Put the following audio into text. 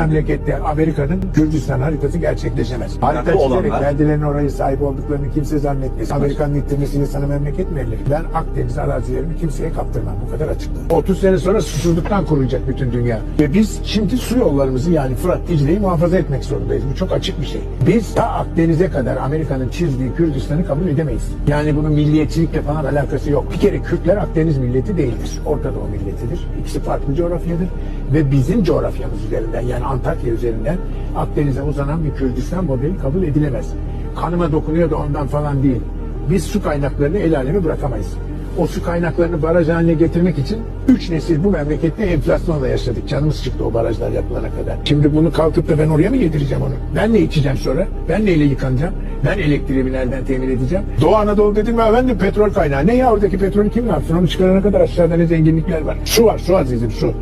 memlekette Amerika'nın Kürdistan haritası gerçekleşemez. Harita bu çizerek olanlar- kendilerinin orayı sahip olduklarını kimse zannetmesin. Amerika'nın ittirmesiyle sana memleket mi verilir? Ben Akdeniz arazilerimi kimseye kaptırmam. Bu kadar açıktır. 30 sene sonra susuzluktan kurulacak bütün dünya. Ve biz şimdi su yollarımızı yani Fırat Dicle'yi muhafaza etmek zorundayız. Bu çok açık bir şey. Biz ta Akdeniz'e kadar Amerika'nın çizdiği Kürdistan'ı kabul edemeyiz. Yani bunun milliyetçilikle falan alakası yok. Bir kere Kürtler Akdeniz milleti değildir. Orta Doğu milletidir. İkisi farklı coğrafyadır. Ve bizim coğrafyamız üzerinden yani Antakya üzerinden Akdeniz'e uzanan bir Kürdistan modeli kabul edilemez. Kanıma dokunuyor da ondan falan değil. Biz su kaynaklarını el aleme bırakamayız. O su kaynaklarını baraj haline getirmek için 3 nesil bu memlekette enflasyonla yaşadık. Canımız çıktı o barajlar yapılana kadar. Şimdi bunu kalkıp da ben oraya mı yedireceğim onu? Ben ne içeceğim sonra? Ben neyle yıkanacağım? Ben elektriğimi nereden temin edeceğim? Doğu Anadolu dedim ya ben de petrol kaynağı. Ne ya oradaki petrolü kim yapsın? Onu çıkarana kadar aşağıda ne zenginlikler var. Su var, su azizim su.